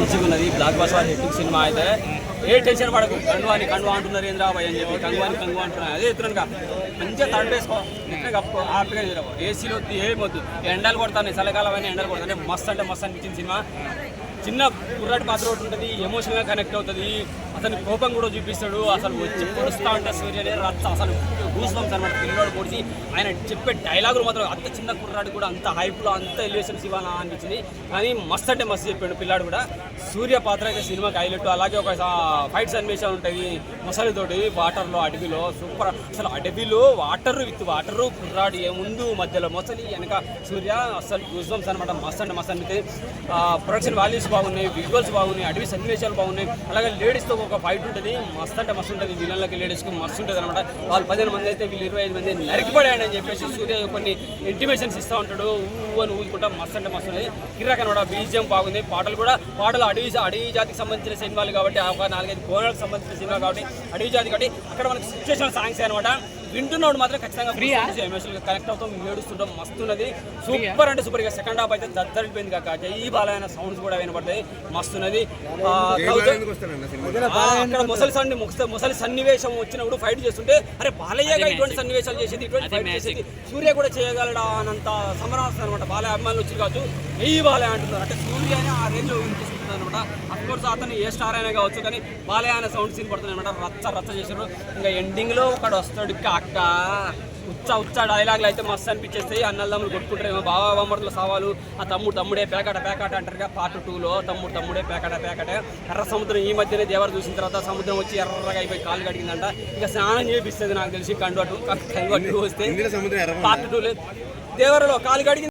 మంచిగా ఉన్నది. Block buster hit cinema అయితే ఏ టెన్షన్ పడకు. కండువాని కండువా అంటున్నారు ఏం రాబాయ్ అని చెప్పి కంగువాని కంగువా అంటున్నారు. అదే ఎత్తునగా మంచిగా తండ్రి వేసుకో నెట్గా కప్పుకో హ్యాపీగా నిద్రపో ఏసీలో వద్దు ఏమొద్దు ఎండలు కొడతాను చలికాలం అయినా ఎండలు కొడతాను మస్తు అంటే మస్తు అనిపించింది సినిమా. చిన్న కుర్రాటి పాత్ర ఒకటి ఉంటుంది ఎమోషనల్గా కనెక్ట్ అవుతుంది. అతని కోపం కూడా చూపిస్తాడు. అసలు వచ్చి పొడుస్తా ఉంటే సూర్యుడే రచ్చ. అసలు గూస్ అనమాట పిల్లవాడు పొడిచి ఆయన చెప్పే డైలాగులు మాత్రం అంత చిన్న కుర్రాడు కూడా అంత హైప్లో అంత ఎలివేషన్స్ ఇవ్వాలా అనిపించింది. కానీ మస్తు అంటే మస్తు చెప్పాడు పిల్లాడు కూడా. సూర్య పాత్ర అయితే సినిమాకి హైలైట్. అలాగే ఒక ఫైట్స్ సన్నివేశాలు ఉంటుంది. ముసలితోటి వాటర్లో అడవిలో సూపర్. అసలు అడవిలో వాటర్ విత్ వాటర్ కుర్రాడు. ఏ ముందు మధ్యలో మొసలి వెనక సూర్య అసలు గూస్ అనమాట మస్తు అంటే మస్తు అనిపితే ప్రొడక్షన్ వాల్యూస్ బాగున్నాయి విజువల్స్ బాగున్నాయి అడవి సన్నివేశాలు బాగున్నాయి. అలాగే లేడీస్తో ఒక ఫైట్ ఉంటుంది. మస్తు అంటే మస్తు ఉంటుంది. విలన్లకి లేడీస్కి మస్తు ఉంటుంది అనమాట వాళ్ళు పదిహేను మంది అయితే వీళ్ళు ఇరవై ఐదు మంది నరికిపడాయని అని చెప్పేసి సూర్య కొన్ని ఇంటిమేషన్స్ ఇస్తూ ఉంటాడు. ఊ అని ఊదుకుంటా మస్తు అంటే మస్తు ఉన్నది కిరాక్ అనమాట బీజియం బాగుంది. పాటలు కూడా పాటలు అడవి అడవి జాతికి సంబంధించిన సినిమాలు కాబట్టి ఆ ఒక నాలుగైదు కోణాలకు సంబంధించిన సినిమా కాబట్టి అడవి జాతి కాబట్టి అక్కడ మనకి సిచ్యువేషన్ సాంగ్స్ అనమాట వింటున్నాడు మాత్రం ఖచ్చితంగా ఎమోషనల్ కనెక్ట్ అవుతాం ఏడుస్తుంటాం మస్తు ఉన్నది సూపర్ అంటే సూపర్గా సెకండ్ హాఫ్ అయితే దద్దరిపోయింది కాక జై బాలైన సౌండ్స్ కూడా వినపడతాయి మస్తున్నది. అక్కడ ముసలి సన్ని ముస- ముసలి సన్నివేశం వచ్చినప్పుడు ఫైట్ చేస్తుంటే అరే బాలయ్యగా ఇటువంటి సన్నివేశాలు చేసేది ఇటువంటి ఫైట్ చేసేది సూర్య కూడా చేయగలడా అనంత సమరాసం అనమాట బాలయ్య అభిమానులు వచ్చి కావచ్చు నెయ్యి బాలయ్య అంటున్నారు. అంటే సూర్య అని ఆ రేంజ్ లో వినిపిస్తుంది అనమాట అఫ్కోర్స్ అతను ఏ స్టార్ అయినా కావచ్చు కానీ బాలయ్య అనే సౌండ్ సీన్ పడుతుంది అనమాట రచ్చ రచ్చ చేశారు. ఇంకా ఎండింగ్లో ఒకడు వస్తాడు కాక ఉచ్చ ఉచ్చ డైలాగులు అయితే మస్తు అనిపించేస్తాయి. అన్నదమ్ములు కొట్టుకుంటారేమో బావ బొమ్మర్ల సవాలు. ఆ తమ్ముడు తమ్ముడే పేకాట పేకాట అంటారుగా పార్ట్ టూలో తమ్ముడు తమ్ముడే పేకాట పేకాట. ఎర్ర సముద్రం ఈ మధ్యనే దేవర చూసిన తర్వాత సముద్రం వచ్చి ఎర్రగా అయిపోయి కాలు కడిగిందంట. ఇక స్నానం చేపిస్తుంది నాకు తెలిసి కండు అటు కండు వస్తే. పార్ట్ టూలో దేవరలో కాలు కడిగింది